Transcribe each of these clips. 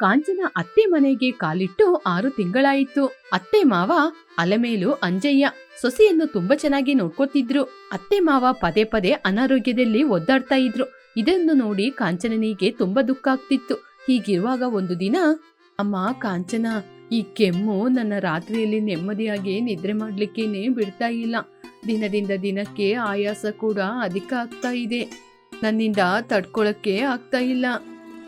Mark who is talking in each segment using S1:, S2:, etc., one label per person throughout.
S1: ಕಾಂಚನ ಅತ್ತೆ ಮನೆಗೆ ಕಾಲಿಟ್ಟು ಆರು ತಿಂಗಳಾಯಿತು. ಅತ್ತೆ ಮಾವ ಅಲಮೇಲು ಅಂಜಯ್ಯ ಸೊಸೆಯನ್ನು ತುಂಬಾ ಚೆನ್ನಾಗಿ ನೋಡ್ಕೋತಿದ್ರು. ಅತ್ತೆ ಮಾವ ಪದೇ ಪದೇ ಅನಾರೋಗ್ಯದಲ್ಲಿ ಒದ್ದಾಡ್ತಾ ಇದ್ರು. ಇದನ್ನು ನೋಡಿ ಕಾಂಚನನಿಗೆ ತುಂಬಾ ದುಃಖ ಆಗ್ತಿತ್ತು. ಹೀಗಿರುವಾಗ ಒಂದು ದಿನ, ಅಮ್ಮ ಕಾಂಚನ, ಈ ಕೆಮ್ಮು ನನ್ನ ರಾತ್ರಿಯಲ್ಲಿ ನೆಮ್ಮದಿಯಾಗಿ ನಿದ್ರೆ ಮಾಡ್ಲಿಕ್ಕೇನೆ ಬಿಡ್ತಾ ಇಲ್ಲ. ದಿನದಿಂದ ದಿನಕ್ಕೆ ಆಯಾಸ ಕೂಡ ಅಧಿಕ ಆಗ್ತಾ ಇದೆ. ನನ್ನಿಂದ ತಡ್ಕೊಳಕ್ಕೆ ಆಗ್ತಾ ಇಲ್ಲ.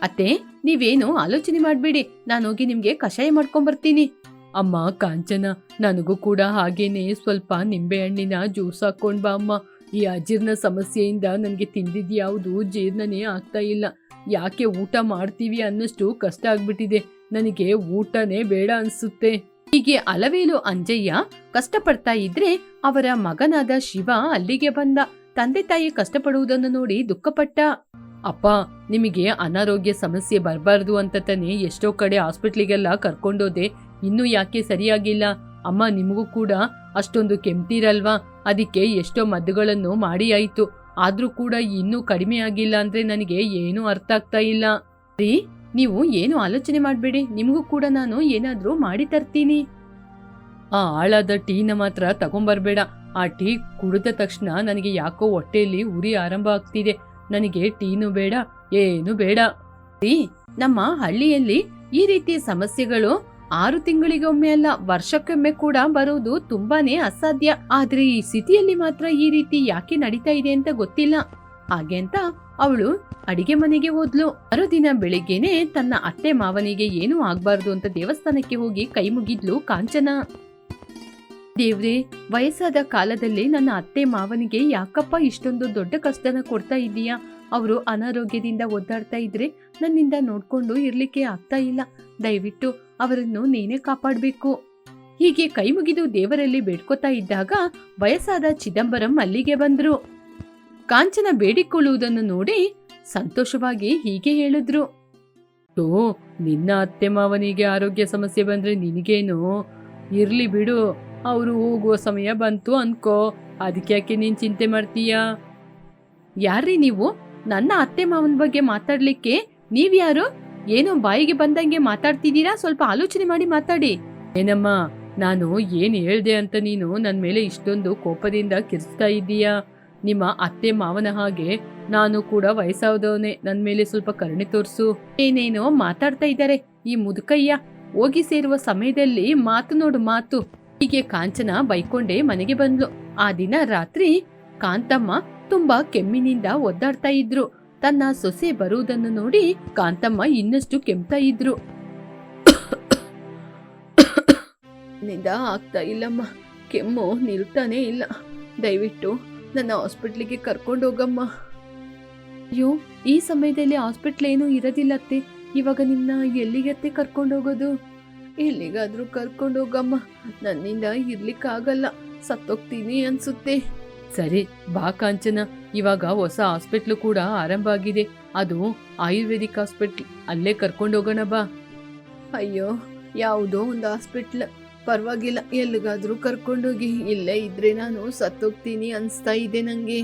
S1: ಅತ್ತೆ ನೀವೇನು ಆಲೋಚನೆ ಮಾಡ್ಬೇಡಿ. ನಾನು ಹೋಗಿ ನಿಮ್ಗೆ ಕಷಾಯ ಮಾಡ್ಕೊಂಬರ್ತೀನಿ. ಅಮ್ಮ, ಕಾಂಚನ, ನನಗೂ ಕೂಡ ಹಾಗೇನೆ. ಸ್ವಲ್ಪ ನಿಂಬೆಹಣ್ಣಿನ ಜ್ಯೂಸ್ ಹಾಕೊಂಡ್ ಬಾ ಅಮ್ಮ. ಈ ಅಜೀರ್ಣ ಸಮಸ್ಯೆಯಿಂದ ನನಗೆ ತಿಂದಿದ್ ಯಾವುದು ಜೀರ್ಣನೇ ಆಗ್ತಾ ಇಲ್ಲ. ಯಾಕೆ ಊಟ ಮಾಡ್ತೀವಿ ಅನ್ನಷ್ಟು ಕಷ್ಟ ಆಗ್ಬಿಟ್ಟಿದೆ. ನನಗೆ ಊಟನೇ ಬೇಡ ಅನ್ಸುತ್ತೆ. ಹೀಗೆ ಅಲವೇಲು ಅಂಜಯ್ಯ ಕಷ್ಟಪಡ್ತಾ ಇದ್ರೆ ಅವರ ಮಗನಾದ ಶಿವ ಅಲ್ಲಿಗೆ ಬಂದ. ತಂದೆ ತಾಯಿ ಕಷ್ಟಪಡುವುದನ್ನು ನೋಡಿ ದುಃಖಪಟ್ಟ. ಅಪ್ಪ, ನಿಮಗೆ ಅನಾರೋಗ್ಯ ಸಮಸ್ಯೆ ಬರಬಾರ್ದು ಅಂತ ತಾನೇ ಎಷ್ಟೋ ಕಡೆ ಹಾಸ್ಪಿಟ್ಲಿಗೆಲ್ಲ ಕರ್ಕೊಂಡೋದೆ. ಇನ್ನೂ ಯಾಕೆ ಸರಿಯಾಗಿಲ್ಲ? ಅಮ್ಮ, ನಿಮಗೂ ಕೂಡ ಅಷ್ಟೊಂದು ಕೆಮ್ತಿರಲ್ವಾ? ಅದಕ್ಕೆ ಎಷ್ಟೋ ಮದ್ದುಗಳನ್ನು ಮಾಡಿ ಆಯಿತು. ಆದರೂ ಕೂಡ ಇನ್ನೂ ಕಡಿಮೆ ಆಗಿಲ್ಲ ಅಂದರೆ ನನಗೆ ಏನೂ ಅರ್ಥ ಆಗ್ತಾ ಇಲ್ಲ. ರೀ, ನೀವು ಏನು ಆಲೋಚನೆ ಮಾಡಬೇಡಿ. ನಿಮಗೂ ಕೂಡ ನಾನು ಏನಾದರೂ ಮಾಡಿ ತರ್ತೀನಿ. ಆ ಆಳಾದ ಟೀನ ಮಾತ್ರ ತಗೊಂಬರ್ಬೇಡ. ಆ ಟೀ ಕುಡಿದ ತಕ್ಷಣ ನನಗೆ ಯಾಕೋ ಹೊಟ್ಟೆಯಲ್ಲಿ ಉರಿ ಆರಂಭ ಆಗ್ತಿದೆ. ನನಗೆ ಟೀನು ಬೇಡ, ಏನು ಬೇಡ. ನಮ್ಮ ಹಳ್ಳಿಯಲ್ಲಿ ಈ ರೀತಿ ಸಮಸ್ಯೆಗಳು ಆರು ತಿಂಗಳಿಗೊಮ್ಮೆ ಅಲ್ಲ, ವರ್ಷಕ್ಕೊಮ್ಮೆ ಕೂಡ ಬರುವುದು ತುಂಬಾನೇ ಅಸಾಧ್ಯ. ಆದ್ರೆ ಈ ಸ್ಥಿತಿಯಲ್ಲಿ ಮಾತ್ರ ಈ ರೀತಿ ಯಾಕೆ ನಡೀತಾ ಇದೆ ಅಂತ ಗೊತ್ತಿಲ್ಲ. ಹಾಗೆ ಅಂತ ಅವಳು ಅಡಿಗೆ ಮನೆಗೆ ಹೋದ್ಲು. ಮರುದಿನ ಬೆಳಿಗ್ಗೆನೆ ತನ್ನ ಅತ್ತೆ ಮಾವನಿಗೆ ಏನೂ ಆಗ್ಬಾರ್ದು ಅಂತ ದೇವಸ್ಥಾನಕ್ಕೆ ಹೋಗಿ ಕೈ ಮುಗಿದ್ಲು ಕಾಂಚನ. ದೇವ್ರೆ, ವಯಸ್ಸಾದ ಕಾಲದಲ್ಲಿ ನನ್ನ ಅತ್ತೆ ಮಾವನಿಗೆ, ಯಾಕಪ್ಪ ಇಷ್ಟೊಂದು ದೊಡ್ಡ ಕಷ್ಟನ ಕೊಡ್ತಾ ಇದ್ದೀಯಾ ಅವರು ಅನಾರೋಗ್ಯದಿಂದ ಒದ್ದಾಡ್ತಾ ಇದ್ರೆ ನನ್ನಿಂದ ನೋಡ್ಕೊಂಡು ಇರ್ಲಿಕ್ಕೆ ಆಗ್ತಾ ಇಲ್ಲ. ದಯವಿಟ್ಟು ಅವರನ್ನು ನೀನೇ ಕಾಪಾಡಬೇಕು. ಹೀಗೆ ಕೈ ಮುಗಿದು ದೇವರಲ್ಲಿ ಬೇಡ್ಕೋತಾ ಇದ್ದಾಗ ವಯಸ್ಸಾದ ಚಿದಂಬರಂ ಅಲ್ಲಿಗೆ ಬಂದ್ರು. ಕಾಂಚನ ಬೇಡಿಕೊಳ್ಳುವುದನ್ನು ನೋಡಿ ಸಂತೋಷವಾಗಿ ಹೀಗೆ ಹೇಳಿದ್ರು. ಓ, ನಿನ್ನ ಅತ್ತೆ ಮಾವನಿಗೆ ಆರೋಗ್ಯ ಸಮಸ್ಯೆ ಬಂದ್ರೆ ನಿನಗೇನು? ಇರ್ಲಿ ಬಿಡು. ಅವರು ಹೋಗುವ ಸಮಯ ಬಂತು ಅನ್ಕೋ. ಅದಕ್ಕೆ ಯಾಕೆ ನೀನ್ ಚಿಂತೆ ಮಾಡ್ತೀಯಾ? ಯಾರ್ರೀ ನೀವು? ನನ್ನ ಅತ್ತೆ ಮಾವನ ಬಗ್ಗೆ ಮಾತಾಡ್ಲಿಕ್ಕೆ ನೀವ್ಯಾರು ಏನೋ ಬಾಯಿಗೆ ಬಂದಂಗೆ ಮಾತಾಡ್ತಿದ್ದೀರಾ? ಸ್ವಲ್ಪ ಆಲೋಚನೆ ಮಾಡಿ ಮಾತಾಡಿ. ಏನಮ್ಮ, ನಾನು ಏನ್ ಹೇಳ್ದೆ ಅಂತ ನೀನು ನನ್ ಮೇಲೆ ಇಷ್ಟೊಂದು ಕೋಪದಿಂದ ಕಿರ್ಸ್ತಾ ಇದ್ದೀಯಾ? ನಿಮ್ಮ ಅತ್ತೆ ಮಾವನ ಹಾಗೆ ನಾನು ಕೂಡ ವಯಸ್ಸಾದವನೇ. ನನ್ ಮೇಲೆ ಸ್ವಲ್ಪ ಕರುಣೆ ತೋರಿಸು. ಏನೇನೋ ಮಾತಾಡ್ತಾ ಇದ್ದಾರೆ. ಈ ಮುದುಕಯ್ಯ ಹೋಗಿ ಸೇರುವ ಸಮಯದಲ್ಲಿ ಮಾತು ನೋಡು ಮಾತು. ಹೀಗೆ ಕಾಂಚನ ಬೈಕೊಂಡೇ ಮನೆಗೆ ಬಂದ್ಲು. ಆ ದಿನ ರಾತ್ರಿ ಕಾಂತಮ್ಮ ತುಂಬಾ ಕೆಮ್ಮಿನಿಂದ ಒದ್ದಾಡ್ತಾ ಇದ್ರು. ತನ್ನ ಸೊಸೆ ಬರುವುದನ್ನು ನೋಡಿ ಕಾಂತಮ್ಮ ಇನ್ನಷ್ಟು ಕೆಮ್ತಾ ಇದ್ರು. ನಿಂದ ಆಗ್ತಾ ಇಲ್ಲಮ್ಮ. ಕೆಮ್ಮು ನಿಲ್ತಾನೆ ಇಲ್ಲ. ದಯವಿಟ್ಟು ನನ್ನ ಹಾಸ್ಪಿಟ್ಲಿಗೆ ಕರ್ಕೊಂಡು ಹೋಗಮ್ಮ. ಅಯ್ಯೋ, ಈ ಸಮಯದಲ್ಲಿ ಹಾಸ್ಪಿಟ್ಲ್ ಏನೂ ಇರೋದಿಲ್ಲತ್ತೆ ಇವಾಗ ನಿಮ್ಮನ್ನ ಎಲ್ಲಿಗತ್ತೆ ಕರ್ಕೊಂಡು ಹೋಗೋದು? ಎಲ್ಲಿಗಾದ್ರೂ ಕರ್ಕೊಂಡು ಹೋಗಮ್ಮ. ನನ್ನಿಂದ ಇರ್ಲಿಕ್ಕಾಗಲ್ಲ. ಸತ್ತೋಗ್ತೀನಿ ಅನ್ಸುತ್ತೆ. ಸರಿ, ಬಾ ಕಾಂಚನ. ಇವಾಗ ಹೊಸ ಹಾಸ್ಪಿಟ್ಲು ಕೂಡ ಆರಂಭ ಆಗಿದೆ. ಅದು ಆಯುರ್ವೇದಿಕ್ ಹಾಸ್ಪಿಟ್ಲ್. ಅಲ್ಲೇ ಕರ್ಕೊಂಡು ಹೋಗೋಣ ಬಾ. ಅಯ್ಯೋ, ಯಾವುದೋ ಒಂದು ಹಾಸ್ಪಿಟ್ಲ್. ಪರವಾಗಿಲ್ಲ, ಎಲ್ಲಿಗಾದ್ರೂ ಕರ್ಕೊಂಡೋಗಿ ಇಲ್ಲೇ ಇದ್ರೆ ನಾನು ಸತ್ತೋಗ್ತೀನಿ ಅನ್ಸ್ತಾ ಇದೆ ನಂಗೆ.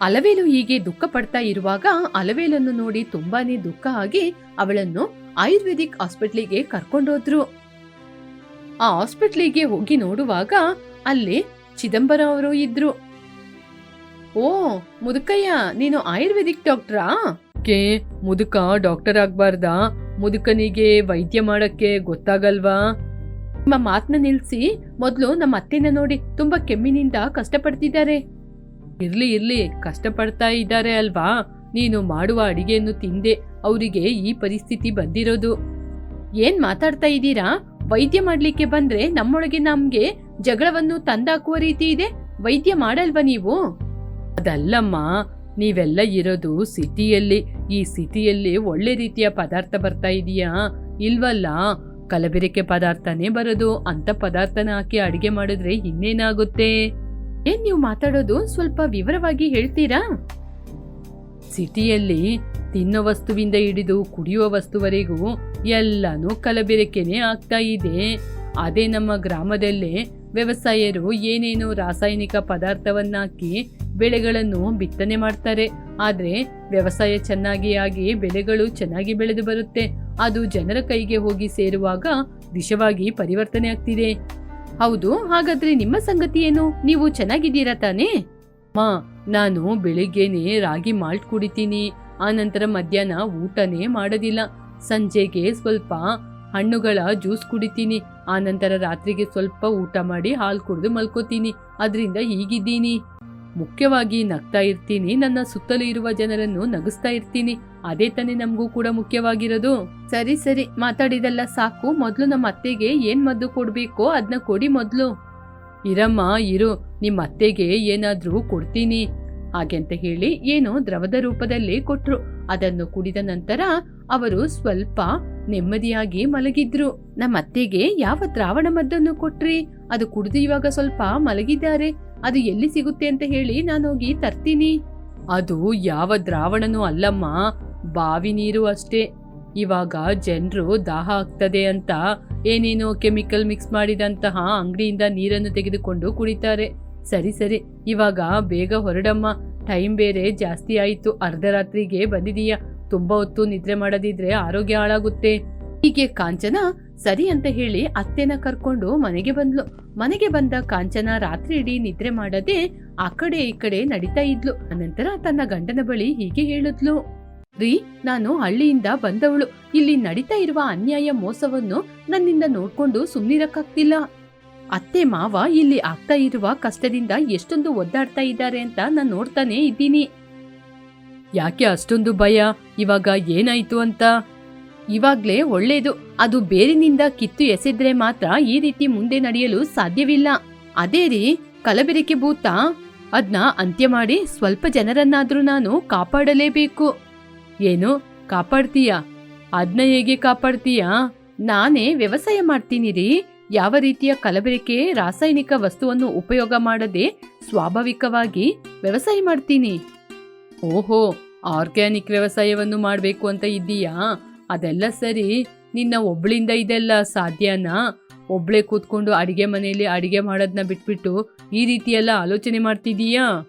S1: ಅಲವೇಲು ಹೀಗೆ ದುಃಖ ಪಡ್ತಾ ಇರುವಾಗ ಅಲವೇಲನ್ನು ನೋಡಿ ತುಂಬಾನೇ ದುಃಖ ಆಗಿ ಅವಳನ್ನು ಆಯುರ್ವೇದಿಕ್ ಹಾಸ್ಪಿಟ್ಲಿಗೆ ಕರ್ಕೊಂಡೋದ್ರು. ಆ ಹಾಸ್ಪಿಟ್ಲಿಗೆ ಹೋಗಿ ನೋಡುವಾಗ ಅಲ್ಲಿ ಚಿದಂಬರಂ ಅವರು ಇದ್ರು. ಓ, ಮುದುಕಯ್ಯ, ನೀನು ಆಯುರ್ವೇದಿಕ್ ಡಾಕ್ಟ್ರಾ? ಕೆ, ಮುದುಕ ಡಾಕ್ಟರ್ ಆಗ್ಬಾರ್ದಾ? ಮುದುಕನಿಗೆ ವೈದ್ಯ ಮಾಡಕ್ಕೆ ಗೊತ್ತಾಗಲ್ವಾ? ನಿಮ್ಮ ಮಾತನ್ನ ನಿಲ್ಸಿ, ಮೊದಲು ನಮ್ಮ ಅತ್ತೆನ ನೋಡಿ ತುಂಬಾ ಕೆಮ್ಮಿನಿಂದ ಕಷ್ಟಪಡ್ತಿದ್ದಾರೆ. ಇರ್ಲಿ ಇರ್ಲಿ, ಕಷ್ಟಪಡ್ತಾ ಇದ್ದಾರೆ ಅಲ್ವಾ? ನೀನು ಮಾಡುವ ಅಡಿಗೆಯನ್ನು ತಿಂದೆ ಅವರಿಗೆ ಈ ಪರಿಸ್ಥಿತಿ ಬಂದಿರೋದು. ಏನ್ ಮಾತಾಡ್ತಾ ಇದ್ದೀರಾ? ವೈದ್ಯ ಮಾಡ್ಲಿಕ್ಕೆ ಬಂದ್ರೆ ನಮ್ಮೊಳಗೆ ನಮ್ಗೆ ಜಗಳವನ್ನು ತಂದಾಕುವ ರೀತಿ ಇದೆ. ವೈದ್ಯ ಮಾಡಲ್ವಾ ನೀವು? ಅದಲ್ಲಮ್ಮ, ನೀವೆಲ್ಲ ಇರೋದು ಸಿಟಿಯಲ್ಲಿ. ಈ ಸಿಟಿಯಲ್ಲಿ ಒಳ್ಳೆ ರೀತಿಯ ಪದಾರ್ಥ ಬರ್ತಾ ಇದೆಯಾ? ಇಲ್ವಲ್ಲ, ಕಲಬೆರಕೆ ಪದಾರ್ಥನೇ ಬರೋದು. ಅಂತ ಪದಾರ್ಥನ ಹಾಕಿ ಅಡಿಗೆ ಮಾಡಿದ್ರೆ ಇನ್ನೇನಾಗುತ್ತೆ? ಏನ್ ನೀವು ಮಾತಾಡೋದು? ಸ್ವಲ್ಪ ವಿವರವಾಗಿ ಹೇಳ್ತೀರಾ? ಸಿಟಿಯಲ್ಲಿ ತಿನ್ನೋ ವಸ್ತುವಿಂದ ಹಿಡಿದು ಕುಡಿಯುವ ವಸ್ತುವರೆಗೂ ಎಲ್ಲನೂ ಕಲಬೆರಕೆನೆ ಆಗ್ತಾ ಇದೆ. ಅದೇ ನಮ್ಮ ಗ್ರಾಮದಲ್ಲೇ ವ್ಯವಸಾಯರು ಏನೇನು ರಾಸಾಯನಿಕ ಪದಾರ್ಥವನ್ನಾಕಿ ಬೆಳೆಗಳನ್ನು ಬಿತ್ತನೆ ಮಾಡ್ತಾರೆ. ಆದರೆ ವ್ಯವಸಾಯ ಚೆನ್ನಾಗಿ ಆಗಿ ಬೆಳೆಗಳು ಚೆನ್ನಾಗಿ ಬೆಳೆದು ಬರುತ್ತೆ. ಅದು ಜನರ ಕೈಗೆ ಹೋಗಿ ಸೇರುವಾಗ ವಿಷವಾಗಿ ಪರಿವರ್ತನೆ ಆಗ್ತಿದೆ. ಹೌದು, ಹಾಗಾದ್ರೆ ನಿಮ್ಮ ಸಂಗತಿ ಏನು? ನೀವು ಚೆನ್ನಾಗಿದ್ದೀರಾ ತಾನೇ? ಮಾ ನಾನು ಬೆಳಿಗ್ಗೆನೆ ರಾಗಿ ಮಾಲ್ಟ್ ಕುಡಿತೀನಿ. ಆನಂತರ ಮಧ್ಯಾಹ್ನ ಊಟನೇ ಮಾಡೋದಿಲ್ಲ. ಸಂಜೆಗೆ ಸ್ವಲ್ಪ ಹಣ್ಣುಗಳ ಜ್ಯೂಸ್ ಕುಡಿತೀನಿ. ಆನಂತರ ರಾತ್ರಿಗೆ ಸ್ವಲ್ಪ ಊಟ ಮಾಡಿ ಹಾಲು ಕುಡಿದು ಮಲ್ಕೋತೀನಿ. ಅದರಿಂದ ಹೀಗಿದ್ದೀನಿ. ಮುಖ್ಯವಾಗಿ ನಗ್ತಾ ಇರ್ತೀನಿ. ನನ್ನ ಸುತ್ತಲೂ ಇರುವ ಜನರನ್ನು ನಗಿಸ್ತಾ ಇರ್ತೀನಿ. ಅದೇ ತಾನೇ ನಮಗೂ ಕೂಡ ಮುಖ್ಯವಾಗಿರೋದು. ಸರಿ ಸರಿ. ಮಾತಾಡಿದೆಲ್ಲ ಸಾಕು. ಮೊದಲು ನಮ್ಮ ಅತ್ತೆಗೆ ಏನ್ ಮದ್ದು ಕೊಡ್ಬೇಕೋ ಅದನ್ನ ಕೊಡಿ ಮೊದಲು. ಇರಮ್ಮ, ಇರು ನಿಮ್ಮ ಅತ್ತೆಗೆ ಏನಾದ್ರೂ ಕೊಡ್ತೀನಿ. ಹಾಗೆಂತ ಹೇಳಿ ಏನೋ ದ್ರವದ ರೂಪದಲ್ಲಿ ಕೊಟ್ರು. ಅದನ್ನು ಕುಡಿದ ನಂತರ ಅವರು ಸ್ವಲ್ಪ ನೆಮ್ಮದಿಯಾಗಿ ಮಲಗಿದ್ರು. ನಮ್ಮ ಅತ್ತೆಗೆ ಯಾವ ದ್ರಾವಣ ಮದ್ದನ್ನು ಕೊಟ್ರಿ? ಅದು ಕುಡಿದು ಇವಾಗ ಸ್ವಲ್ಪ ಮಲಗಿದ್ದಾರೆ. ಅದು ಎಲ್ಲಿ ಸಿಗುತ್ತೆ ಅಂತ ಹೇಳಿ ನಾನು ಹೋಗಿ ತರ್ತೀನಿ. ಅದು ಯಾವ ದ್ರಾವಣನೂ ಅಲ್ಲಮ್ಮ. ಬಾವಿ ನೀರು ಅಷ್ಟೇ. ಇವಾಗ ಜನರು ದಾಹ ಆಗ್ತದೆ ಅಂತ ಏನೇನೋ ಕೆಮಿಕಲ್ ಮಿಕ್ಸ್ ಮಾಡಿದಂತಹ ಅಂಗಡಿಯಿಂದ ನೀರನ್ನು ತೆಗೆದುಕೊಂಡು ಕುಡಿತಾರೆ. ಸರಿ ಸರಿ. ಇವಾಗ ಬೇಗ ಹೊರಡಮ್ಮ. ಟೈಮ್ ಬೇರೆ, ಜಾಸ್ತಿ ಆಯಿತು. ಅರ್ಧ ರಾತ್ರಿಗೆ ಬಂದಿದೀಯ. ತುಂಬಾ ಹೊತ್ತು ನಿದ್ರೆ ಮಾಡದಿದ್ರೆ ಆರೋಗ್ಯ ಹಾಳಾಗುತ್ತೆ. ಹೀಗೆ ಕಾಂಚನ ಸರಿ ಅಂತ ಹೇಳಿ ಅತ್ತೆನ ಕರ್ಕೊಂಡು ಮನೆಗೆ ಬಂದ್ಲು. ಮನೆಗೆ ಬಂದ ಕಾಂಚನ ರಾತ್ರಿ ಇಡೀ ನಿದ್ರೆ ಮಾಡದೆ ಆ ಕಡೆ ಈ ಕಡೆ ನಡೀತಾ ಇದ್ಲು. ಅನಂತರ ತನ್ನ ಗಂಡನ ಬಳಿ ಹೀಗೆ ಹೇಳಿದ್ಲು. ರೀ, ನಾನು ಹಳ್ಳಿಯಿಂದ ಬಂದವಳು. ಇಲ್ಲಿ ನಡೀತಾ ಇರುವ ಅನ್ಯಾಯ ಮೋಸವನ್ನು ನನ್ನಿಂದ ನೋಡ್ಕೊಂಡು ಸುಮ್ನಿರಕ್ಕಾಗ್ತಿಲ್ಲ. ಅತ್ತೆ ಮಾವ ಇಲ್ಲಿ ಆಗ್ತಾ ಇರುವ ಕಷ್ಟದಿಂದ ಎಷ್ಟೊಂದು ಒದ್ದಾಡ್ತಾ ಇದ್ದಾರೆ ಅಂತ ನಾನು ನೋಡ್ತಾನೆ ಇದ್ದೀನಿ. ಯಾಕೆ ಅಷ್ಟೊಂದು ಭಯ? ಇವಾಗ ಏನಾಯ್ತು ಅಂತ? ಇವಾಗ್ಲೇ ಒಳ್ಳೇದು. ಅದು ಬೇರಿನಿಂದ ಕಿತ್ತು ಎಸೆದ್ರೆ ಮಾತ್ರ ಈ ರೀತಿ ಮುಂದೆ ನಡೆಯಲು ಸಾಧ್ಯವಿಲ್ಲ. ಅದೇ ರೀ, ಕಲಬೆರಕೆ ಭೂತ. ಅದ್ನ ಅಂತ್ಯ ಮಾಡಿ ಸ್ವಲ್ಪ ಜನರನ್ನಾದ್ರೂ ನಾನು ಕಾಪಾಡಲೇಬೇಕು. ಏನು? ಕಾಪಾಡ್ತೀಯಾ? ಅದನ್ನ ಹೇಗೆ ಕಾಪಾಡ್ತೀಯಾ? ನಾನೇ ವ್ಯವಸಾಯ ಮಾಡ್ತೀನಿ ರೀ ಯಾವ ರೀತಿಯ ಕಲಬೆರಕೆ, ರಾಸಾಯನಿಕ ವಸ್ತುವನ್ನು ಉಪಯೋಗ ಮಾಡದೆ ಸ್ವಾಭಾವಿಕವಾಗಿ ವ್ಯವಸಾಯ ಮಾಡ್ತೀನಿ. ಓಹೋ, ಆರ್ಗ್ಯಾನಿಕ್ ವ್ಯವಸಾಯವನ್ನು ಮಾಡಬೇಕು ಅಂತ ಇದ್ದೀಯಾ? ಅದೆಲ್ಲ ಸರಿ, ನಿನ್ನ ಒಬ್ಳಿಂದ ಇದೆಲ್ಲ ಸಾಧ್ಯನಾ? ಒಬ್ಳೆ ಕೂತ್ಕೊಂಡು ಅಡಿಗೆ ಮನೆಯಲ್ಲಿ ಅಡಿಗೆ ಮಾಡೋದನ್ನ ಬಿಟ್ಬಿಟ್ಟು ಈ ರೀತಿಯೆಲ್ಲ ಆಲೋಚನೆ ಮಾಡ್ತಿದೀಯಾ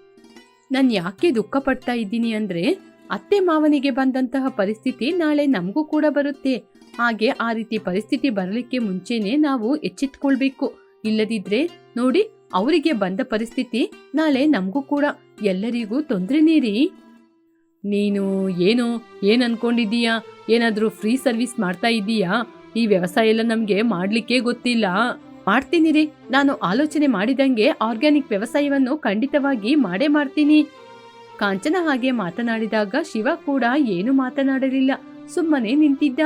S1: ನಾನು ಯಾಕೆ ದುಃಖ ಪಡ್ತಾ ಇದ್ದೀನಿ ಅಂದ್ರೆ ಅತ್ತೆ ಮಾವನಿಗೆ ಬಂದಂತಹ ಪರಿಸ್ಥಿತಿ ನಾಳೆ ನಮಗೂ ಕೂಡ ಬರುತ್ತೆ. ಹಾಗೆ ಆ ರೀತಿ ಪರಿಸ್ಥಿತಿ ಬರಲಿಕ್ಕೆ ಮುಂಚೆನೆ ನಾವು ಎಚ್ಚೆತ್ಕೊಳ್ಬೇಕು. ಇಲ್ಲದಿದ್ರೆ ನೋಡಿ, ಅವರಿಗೆ ಬಂದ ಪರಿಸ್ಥಿತಿ ನಾಳೆ ನಮಗೂ ಕೂಡ ಎಲ್ಲರಿಗೂ ತೊಂದರೆ ನೀರಿ ನೀನು ಏನು, ಏನ್ ಅನ್ಕೊಂಡಿದೀಯಾ ಏನಾದ್ರೂ ಫ್ರೀ ಸರ್ವಿಸ್ ಮಾಡ್ತಾ ಇದ್ದೀಯಾ? ಈ ವ್ಯವಸಾಯ ಎಲ್ಲ ನಮ್ಗೆ ಮಾಡ್ಲಿಕ್ಕೆ ಗೊತ್ತಿಲ್ಲ. ಮಾಡ್ತೀನಿ ರೀ. ನಾನು ಆಲೋಚನೆ ಮಾಡಿದಂಗೆ ಆರ್ಗ್ಯಾನಿಕ್ ವ್ಯವಸಾಯವನ್ನು ಖಂಡಿತವಾಗಿ ಮಾಡೇ ಮಾಡ್ತೀನಿ. ಕಾಂಚನ ಹಾಗೆ ಮಾತನಾಡಿದಾಗ ಶಿವ ಕೂಡ ಏನು ಮಾತನಾಡಲಿಲ್ಲ. ಸುಮ್ಮನೆ ನಿಂತಿದ್ದ.